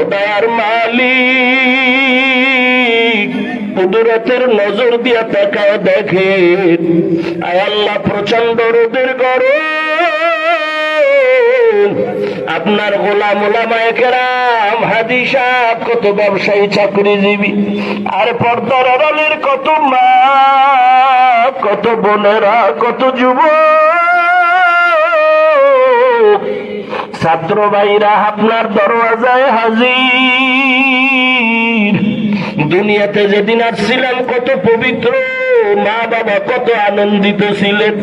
ওটার মালিক, কুদরতের নজর দিয়া তাকায় দেখে। আল্লাহ প্রচণ্ড রোদের গরম। আপনার গোলাম ওলামায় কেরাম, হাদি সাহেব কত ব্যবসায়ী, চাকরিজীবী। আর পর্দার আড়ালের কত মা, কত বোনেরা, কত যুবক। ছাত্র ভাইরা, আপনার দরওয়াজায় হাজির। দুনিয়াতে যেদিন আসছিলাম, কত পবিত্র। মা বাবা কত আনন্দিত ছিলেন।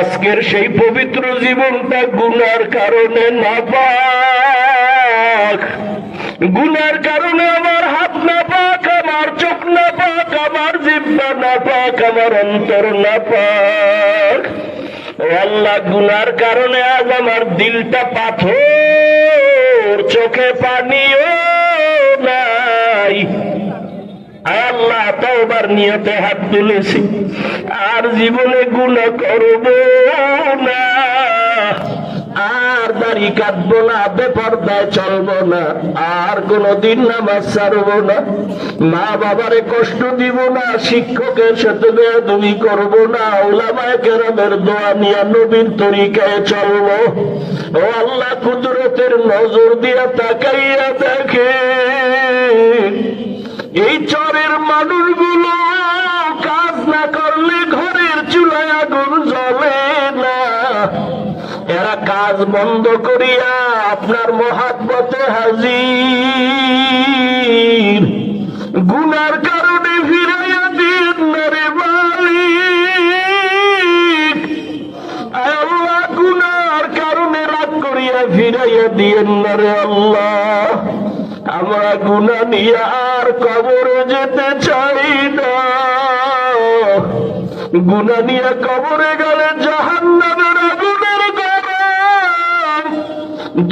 আজকের সেই পবিত্র জীবনটা গুনার কারণে না পাক গুনার কারণে আমার হাত না পাক আমার চোখ না পাক আমার জিব্বা না পাক আমার অন্তর না পাক আল্লাহ, গুনার কারণে আজ আমার দিলটা পাথর, চোখে পানিও নাই। আল্লাহ, তওবার নিয়তে হাত তুলেছি। আর জীবনে গুণা করব না। দাড়ি কাটবো না বেপর্দায় চলবো না, আর কোনদিন নামাজ ছাড়বো না। মা বাবারে কষ্ট দিব না, শিক্ষকের সাথে বেয়াদুমি করব না, ওলামায় কেরামের দোয়া নিয়ে নবীর তরিকায় চলবো। ও আল্লাহ, কুদরতের নজর দিয়া তাকাইয়া দেখে এই চরের মানুষগুলো বন্ধ করিয়া আপনার মহাব্বতে হাজির। গুনার কারণে ফিরাইয়া দিন না রে মালিক আল্লাহ, গুনার কারণে রাগ করিয়া ফিরাইয়া দিয়েন না রে আল্লাহ। আমরা গুনা নিয়ে আর কবরে যেতে চাই না। গুনা নিয়ে কবরে গেলে জাহান্নামের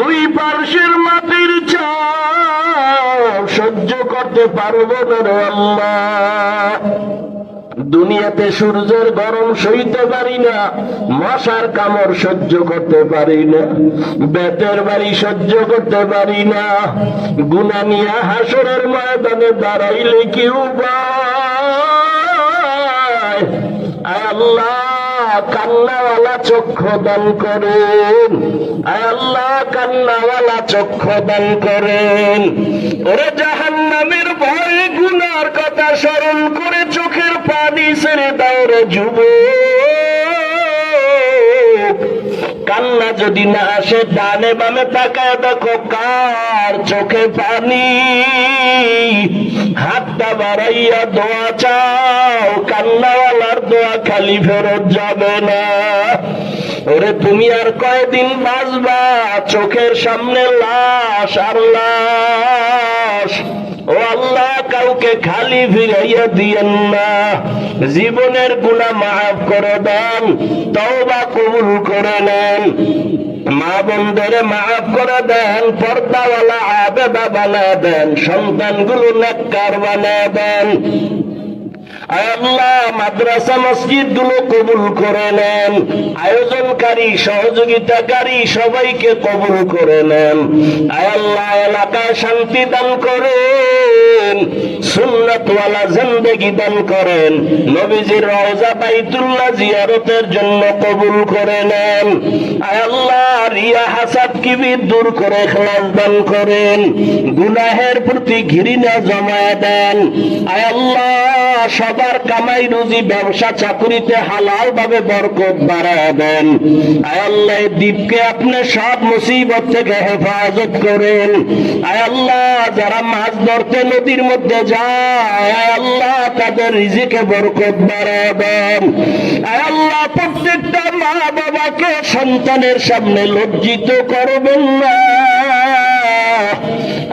দুই পার্শ্বের মাটির চাপ সহ্য করতে পারব না রে আল্লাহ। দুনিয়াতে সূর্যের গরম সইতে পারি না, মশার কামড় সহ্য করতে পারি না, বেতের বাড়ি সহ্য করতে পারি না। গুনা নিয়ে হাসরের ময়দানে দাঁড়াইলে কি উপায়? আল্লাহ। কান্নাওয়ালা চক্ষু দান করেন। আল্লাহ, কান্নাওয়ালা চক্ষু দান করেন। ওরে জাহান্নামের ভয়, গুনার কথা স্মরণ করে চোখের পানি ছেড়ে দাও রে যুবক। কান্না যদি না আসে, ডানে বামে তাকায় দেখো কার চোখে পানি। হাতটা বাড়াইয়া দোয়া চাও কান্নাওয়ালার দোয়া খালি ফেরত যাবে না। ওরে, তুমি আর কয়দিন বাঁচবা? চোখের সামনে লাশ আর লাশ। ও আল্লাহ, কাউকে খালি ফিরাইয়া দিয়েন না। জীবনের গুণা মাফ করে দেন, তওবা কবুল করে নেন। মা বন্ধের মাফ করে দেন, পর্দাওয়ালা আবেদা বানা দেন, সন্তানগুলো নেককার বানা দেন। আল্লাহ মাদ্রাসা মসজিদগুলো কবুল করে নেন। আয়োজনকারী, সহযোগিতাকারী সবাইকে কবুল করে নেন। আল্লাহ এলাকায় শান্তি দান নবীজির জিয়ারতের জন্য কবুল করে নেন। রিয়া হাসাদ দূর করে খেলাস দান করেন। গুনাহের প্রতি ঘৃণা জমায় দেন। সবার কামাই রুজি, ব্যবসা চাকুরিতে হালাল ভাবে বরকত বাড়ায় দেন। আয় আল্লাহ দ্বীপকে আপনি সব মুসিবত থেকে হেফাজত করেন। আয় আল্লাহ, যারা মাছ ধরতে নদীর মধ্যে যায়, আয় আল্লাহ, তাদের রিজিকে বরকত বাড়ায় দেন। আয় আল্লাহ, প্রত্যেকটা মা বাবাকে সন্তানের সামনে লজ্জিত করবেন না।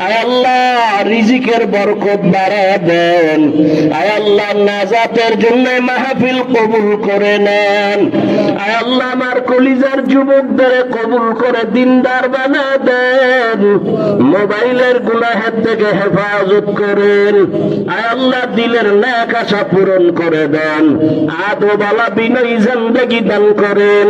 আয় আল্লাহ রিজিকে রিজিকের বরকত বাড়া দেন। আয় আল্লাহ, নাজাতের জন্য মাহফিল কবুল করে নেন। আয় আল্লাহ, আমার কলিজার যুবকদের কবুল করে দিনদার বানা দেন। মোবাইলের গুনাহের থেকে হেফাজত করেন। আয় আল্লাহ, দিলের ন্যাক আশা পূরণ করে দেন। আদোবালা বিনয়ী জিন্দেগি দান করেন।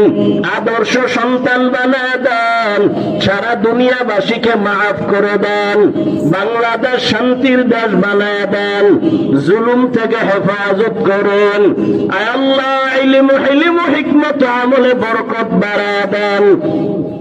আদর্শ সন্তান বানা দেন। সারা দুনিয়াবাসীকে মাফ করে দেন। বাংলাদেশ শান্তির দেশ বানায় দেন। জুলুম থেকে হেফাজত করেন। আল্লাহ হিকমত আমলে বরকত বাড়ায় দেন।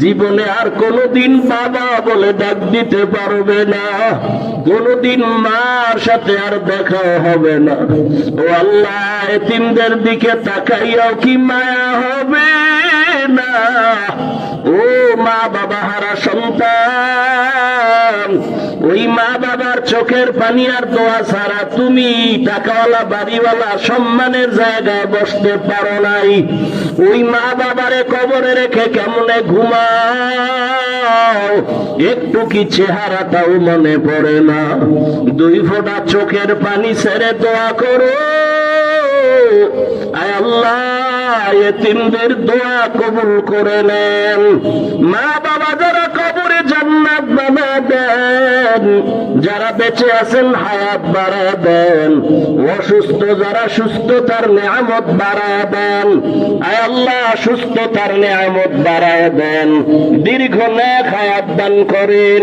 জীবনে আর কোনোদিন বাবা বলে ডাক দিতে পারবে না। কোনোদিন মার সাথে আর দেখা হবে না। ও আল্লাহ, এতিমদের দিকে তাকাইয়াও কি মায়া হবে না? ও মা বাবা হারা সন্তান ওই মা বাবার চোখের পানি আর দোয়া ছাড়া তুমি টাকাওয়ালা, বাড়িওয়ালা সম্মানের জায়গায় বসতে পারো নাই। ওই মা বাবারে কবরে রেখে কেমনে ঘুমাও? একটু কি চেহারাটাও মনে পড়ে না। দুই ফোঁটা চোখের পানি ছেড়ে দোয়া করো। আয় আল্লাহ, এতিমদের দোয়া কবুল করে নেন। মা বাবা যারা কবরে বানা দেন। যারা বেঁচে আছেন, হায়াত বাড়া দেন। অসুস্থ যারা সুস্থতার নিয়ামত বাড়া দেন। আল্লাহ নিয়ামত বাড়ায় দেন। দীর্ঘ নেক হায়াত দান করেন।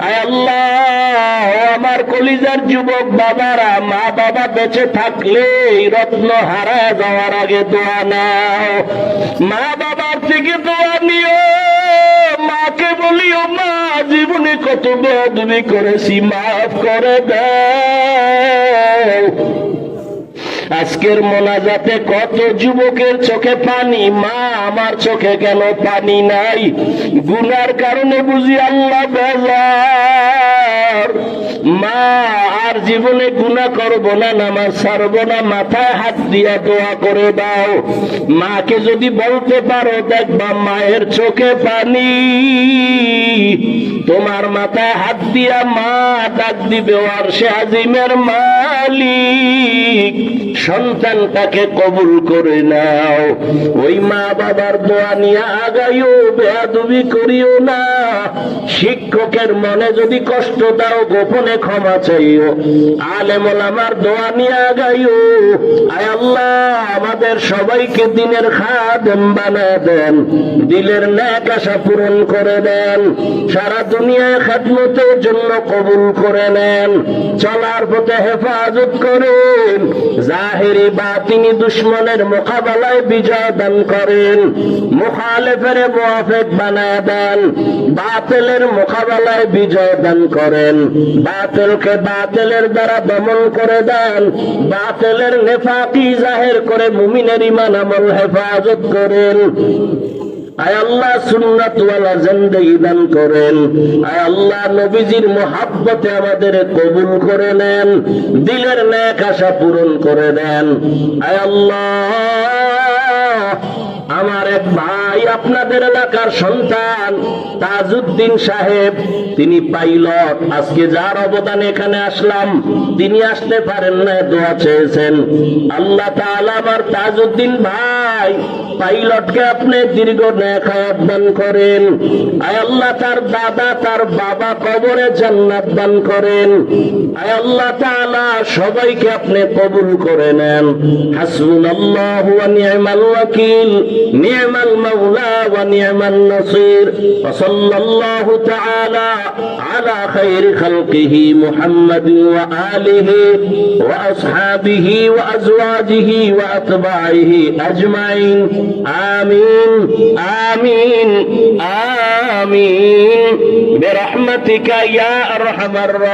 আল্লাহ, আমার কলিজার যুবক বাবারা, মা বাবা বেঁচে থাকলে রত্ন হারা যাওয়ার আগে দোয়া নাও। মা বাবার থেকে দোয়া কত বেদবি করেছি, মাফ করে দাও। আজকের মোনাজাতে কত যুবকের চোখে পানি, মা, আমার চোখে কেন পানি নাই? গুনার কারণে বুঝি আল্লাহ বেজার। মা, আর জীবনে গুণা করব না, নামাজ ছাড়বো না, মাথায় হাত দিয়া দোয়া করে দাও। মাকে যদি বলতে পারো, দেখবা মায়ের চোখে পানি। তোমার মাথায় হাত দিয়া মা ডাক দিবে আর সে আজিমের মালিক। সন্তানটাকে কবুল করে নাও। ওই মা বাবার দোয়া নিয়ে আগাইও, বেয়াদুবি করিও না। শিক্ষকের মনে যদি কষ্ট দাও, গোপনে ক্ষমা চাইও। আলেমল আমার দোয়া নিয়ে আগাইও। আয় আল্লাহ, আমাদের সবাইকে দিনের খাদেম বানা দেন। দিলের ন্যাক আশা পূরণ করে দেন। সারা দুনিয়ায় খাদমতের জন্য কবুল করে নেন। চলার পথে হেফাজত করেন। জাহেরি বা তিনি দুশ্মনের মোকাবেলায় বিজয় দান করেন। মুখালেফের মোয়াফেক বানায় দেন। বাতিলের মোকাবেলায় বিজয় দান করেন। বাতিলকে বাতিলের দ্বারা দমন করে দেন। বাতিলের নেফাকি জাহের করে মুমিনের ইমান আমল হেফাজত করেন। আয় আল্লাহ সুন্নাতওয়ালা জিন্দেগি দান করেন। আয় আল্লাহ নবীজির মোহাব্বতে আমাদের কবুল করে নেন, দিলের ন্যাক আশা পূরণ করে দেন। আয় আল্লাহ আমার এক ভাই, আপনাদের এলাকার সন্তান, তাজউদ্দিন সাহেব, তিনি পাইলট। আজকে যার অবদান এখানে আসলাম, তিনি আসতে পারেন না, দোয়া চেয়েছেন। আল্লাহ আমার তাজউদ্দিন ভাই, পাইলটকে আপনি দীর্ঘ নেখায়াত দান করেন। আয় আল্লাহ তার দাদা, তার বাবা কবরে জান্নাত দান করেন। আয় আল্লাহ তাআলা সবাইকে আপনি কবুল করে নেন। হাসবুনাল্লাহু ওয়া নি'মাল ওয়াকিল। نعم المولى ونعم النصير وصلى الله تعالى على خير خلقه محمد وآله وأصحابه وأزواجه وأتباعه أجمعين. آمين آمين آمين. برحمتك يا أرحم الراحمين.